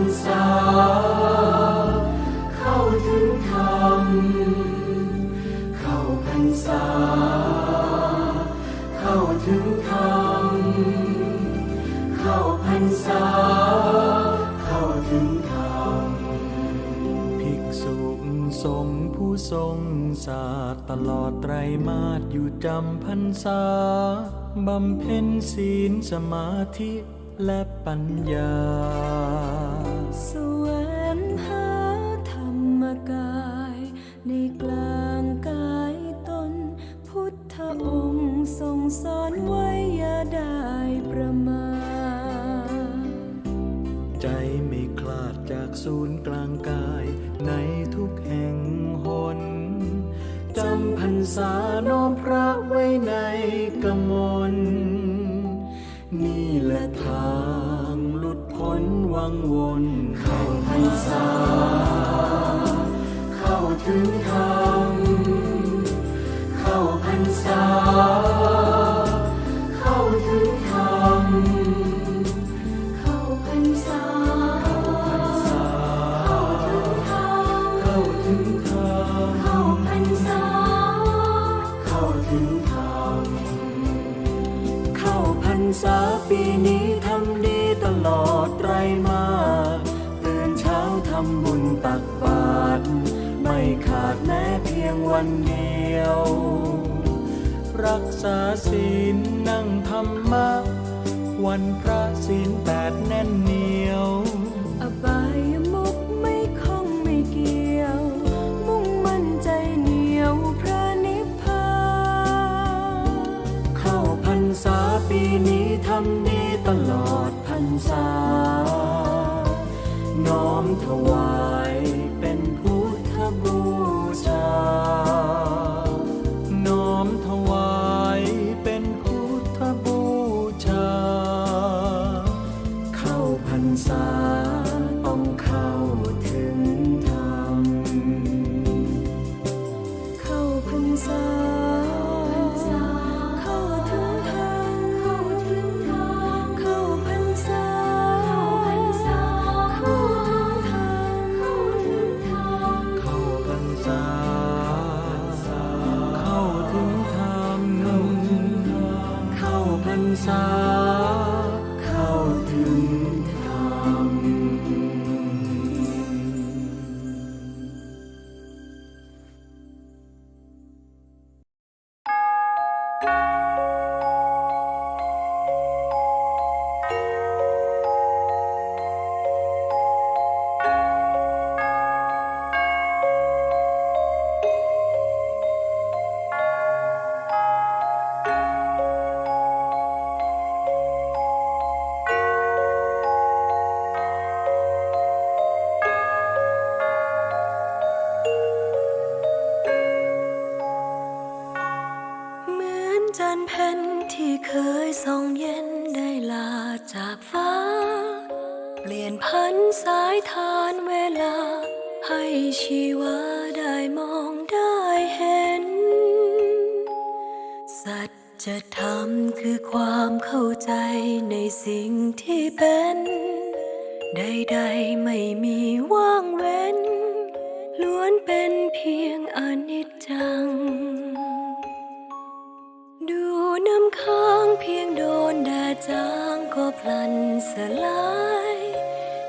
รษา เข้าถึงธรรม เข้าพรรษา เข้าถึงธรรม เข้าพรรษา เข้าถึงธรรม ภิกษุสงฆ์ผู้ทรงศาสตร์ตลอดไตรมาสอยู่จำพรรษาบำเพ็ญศีลสมาธิและปัญญา สวงหาธรรมกาย ในกลางกายตน พุทธองค์ทรงสอนไว้อย่าได้ประมาทใจไม่คลาดจากศูนย์กลางกาย ในทุกแห่งหนจำพรรษาน้อมพระ วังวนเข้าพรรษาเข้าถึงธรรมเข้าพรรษาเข้าถึงธรรมเข้าพรรษาเข้าถึงธรรมเข้าพรรษาเข้าถึงธรรมเข้าพรรษาปีนี้ทำ ดีตลอดไรมากตื่นเช้าทำบุญตักบาตรไม่ขาดแม้เพียงวันเดียว รักษาศีลนั่งธรรมะ วันพระศีลแปดแน่นเหนียว น้อม เปลี่ยนพันสายทานเวลา ให้ชีวาได้มองได้เห็น สัจธรรมคือความเข้าใจในสิ่งที่เป็น ใดๆไม่มีว่างเว้น ล้วนเป็นเพียงอนิจจัง ดูน้ำค้างเพียงโดนแดดจางก็พลันสลาย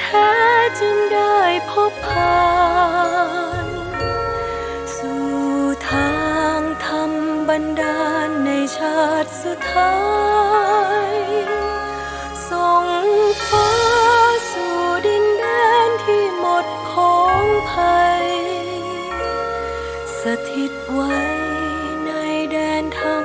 แท้จึงได้พบผ่าน สู่ทางธรรมบันดาลในชาติสุดท้ายส่งฟ้าสู่ดินแดนที่หมดพ้องภัย สถิตไว้ในแดนธรรม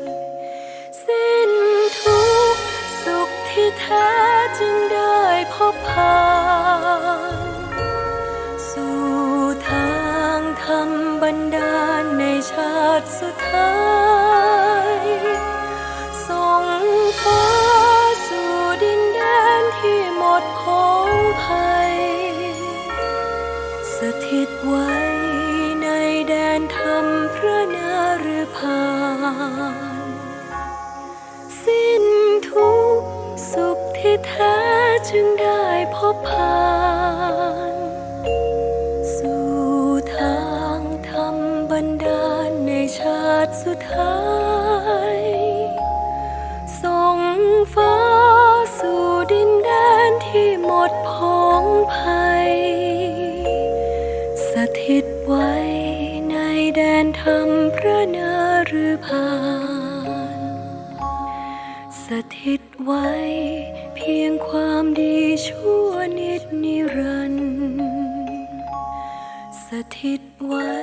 ที่แท้จึงได้พบผ่านสู่ทางธรรมบันดาลในชาติสุดท้ายส่งฟ้าสู่ดินแดนที่หมดของภัย สถิตไว้ในแดนธรรมพระนารพา ที่แท้จึงได้พบผ่าน สู่ทางธรรมบันดาลในชาติสุดท้ายส่งฟ้าสู่ดินแดนที่หมดพองภัย สถิตไว้ในแดนธรรมพระนาฤพานสถิตไว้ พียงความดีชั่วนิดนิรันดร์สถิตไว้